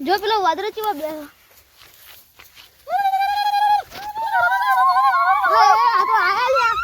જો પેલો વાદળો ચીવા બે આ તો આયા લ્યા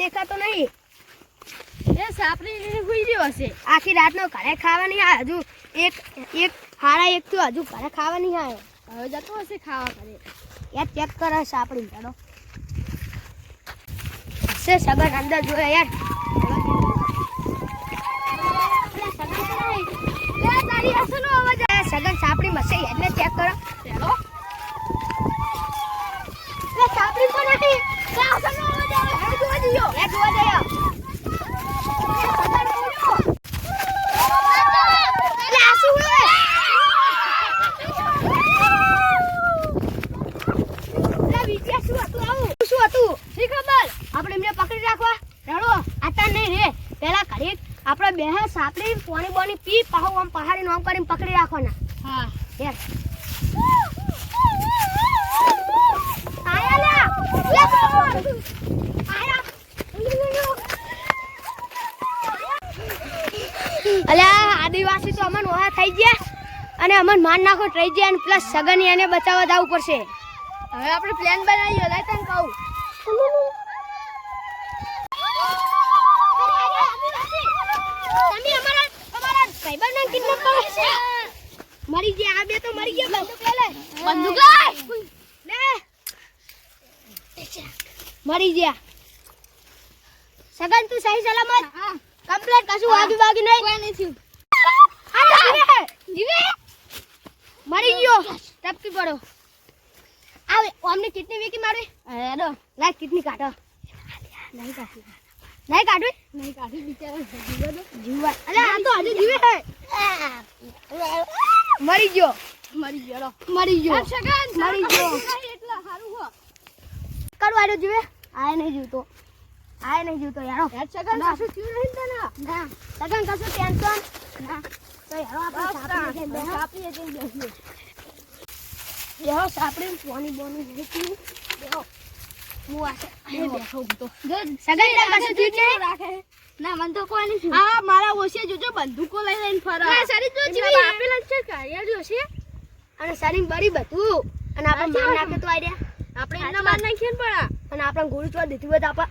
દેખાતો નહીં. એ સાપરી સુઈ ગયો હશે. આખી રાતનો ઘરે ખાવાની આ હજુ એક એક હાડા એક તો હજુ ઘરે ખાવાની આવે હવે જતો હશે ખાવા ઘરે. યાર ચેક કરે સાપડી ચાલો હશે સગન અંદર જોયે યાર. સગન સાપડી મસે એટલે ચેક કરો ચાલો એટલે સાપડી પણ નથી ત્યાં સગન અવાજ આવે હવે જોવા જઈએ એ જોવા જઈએ એટલે આ શું હે? એટલે વિચાર શું હતું આવું? શું હતું? શી ખબર? આપણે એમને પકડી રાખવા રડો આતા નહીં રે પેલા ઘરે આપણે સાપડી પાણી બોની પી પાહો આમ પહાડી નું આમ કરીને પકડી રાખવાના. હા. યાર અલ્યા આદિવાસી તો અમન ઓહા થઈ ગયા અને અમન માર નાખો થઈ ગયા અને પ્લસ સગન એને બચાવવા જવું પડશે. હવે આપણે પ્લાન બનાવીએ લાય તને કહું. તમે અમારા અમારા ભાઈબંધને kidnap કરે છે. મરી ગયા આ બે તો મરી ગયા બંદૂક લે લે. બંદૂક લાય લે. મરી ગયા સગન તું સહી સલામત? કમ્પ્લેટ કશું વાગી વાગી નહીં. કોઈ આ જીવે જીવે? મરી ગયો. ટપકી પડો. આવે અમને કિડની વેકી મારવી? હેડો. લાય કિડની કાઢો. નહીં કાઢી. નહીં કાઢવી નહીં કાઢી બિચારા જીવા દો. અલે આ તો હજુ જીવે છે. મરી ગયો. મરી ગયો મરી ગયો. મરી ગયો. એટલા સારું હો. કરવાડો જીવે. આય નહીં જીવતો. આય નહીં જીવતો યારો સગન. કશું થયું નહીં તને? ના. સગન કશું ટેન્શન? ના. તો યારો આપણે સાપડી જઈને બેસીએ. બેહો સાપડી પોની બોની પીવું બેહો. ના મને તો કોઈ નહીં આ મારા ઓછે જોજો બંદૂકો લઈ લઈને ફરે ના, તો એમના જીવી. છે કાઢ્યા છે. અને શરીર બરી બધું. અને આપણે માર નાખે તો આઈડિયા આપણે એમના માર નાખીએ ને પણ અને આપણે ગોળી ચોર દીધી હોય તો આપણે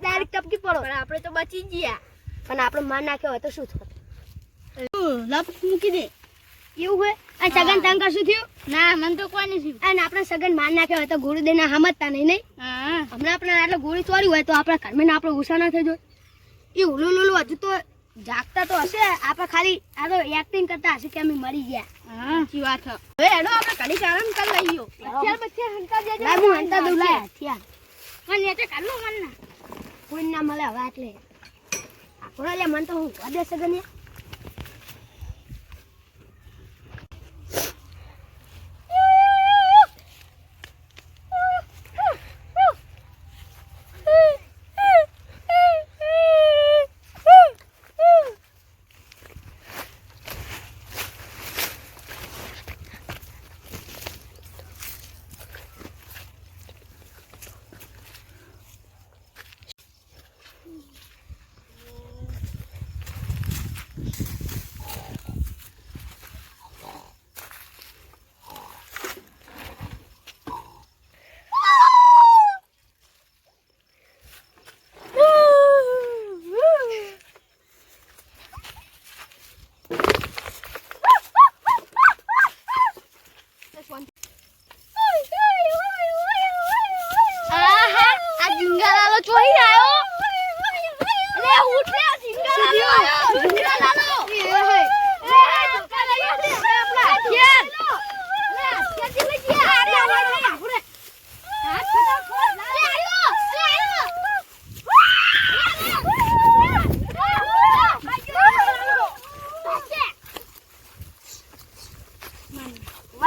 ડાયરેક્ટ ટપકી પડો. પણ આપણે તો બચી ગયા. પણ આપણે માર નાખ્યો હોય તો શું થતું? લપ મૂકી દે. એવું હોય? અને સગન તંગ કશું થયું? ના મને તો કોઈ થયું. અને આપણે સગન માર નાખ્યો હોય તો ગુરુદેવ ના સમજતા નહીં નહીં? હમણાં આપણે આટલે ગોળી ચોરી હોય તો આપણા ઘરમાં આપણે ગુસ્સા ના થઈ જાય એ ઉલું લુલું હજુ તો જાગતા તો હશે. આપણે ખાલી આ તો એક્ટિંગ કરતા હશે કે અમે મરી ગયા. સાચી વાત. હવે એનો આપણે ઘડીક આરામ કરી લઈએ. હથિયાર પછી હંતા દેજો. લાય હું હંતા દઉં લાય હથિયાર મને એટલે કાઢ લો મને. કોઈ ના મળે હવે એટલે આપણો લે મને તો હું વધે સગન યાર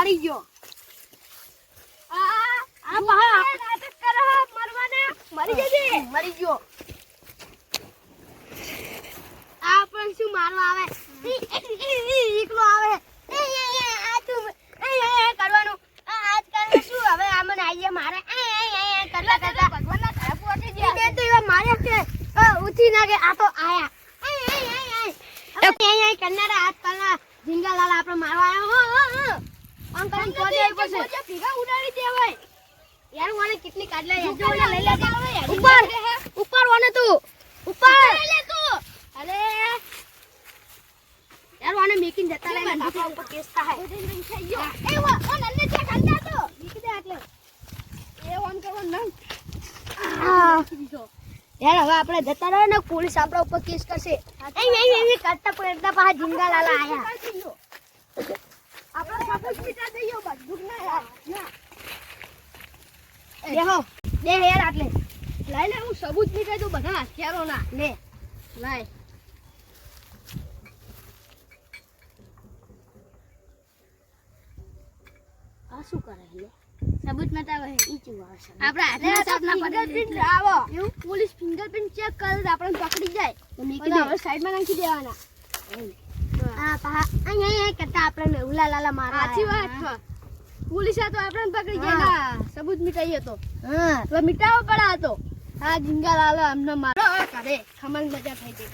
મરી ગયો. આ આ પહા નાટક કરે મરવાને. મરી જજે મરી ગયો. આ પણ શું મારવા આવે? એકલો આવે. એ, એ, એ, આ તું એ, એ, એ કરવાનું. આ આજકાલ શું હવે આમને આઈએ મારે? એ, એ, એ, એ કરતા કરતા. ભગવાનના ઘરે ઉઠી ગયા. બે તો એવા માર્યા કે ઉઠી ના કે આ તો આયા. કરનારા આજકાલના ઝીંગાલાલ આપણે મારવા આવ્યો પહોંચે એ પછી. ભેગા ઉડાડી દેવાય. યાર મને કેટલી કાઢલા યાર? લઈ લેજે ઉપર. ઉપર વાને તું. ઉપર. લે તું. અરે. યાર વાને મેકિંગ જતા રહે બાપા ઉપર કેસ થાય એ વા ઓ નન્ને છે ઠંડા તો. મેકી દે આટલે. એ ઓન કરવો ન યાર હવે આપણે જતા રહે ને પોલીસ આપણા ઉપર કેસ કરશે. એ એ એ કરતા પડતા પાછા જિંગા લાલા આયા. આપણા સબૂત મિટા દઈયો બધું ના. યાર દેહો દે યાર આટલે. લઈ લે હું સબૂત નીકળી દઉં બધા હથિયારો ના લે. લાય. આ શું કરે લે સબૂત મતાવે ઈ ચું આવે છે? આપણા હાથે ફિંગરપ્રિન્ટ આવો. એવું? પોલીસ ફિંગરપ્રિન્ટ ચેક કરે આપણે પકડી જાય. નીકળી દે સાઈડમાં નાખી દેવાના. આ પા અહીં અહીં કરતા આપણે ઉલા લાલા મારા સાચી વાત. પોલીસ તો પકડી હા. ના સબૂત મિટાઈએ તો. હા. તો મિટાવો પડે આ તો આ લાલો અમને મારો કરે. ખમણ મજા થઈ ગઈ.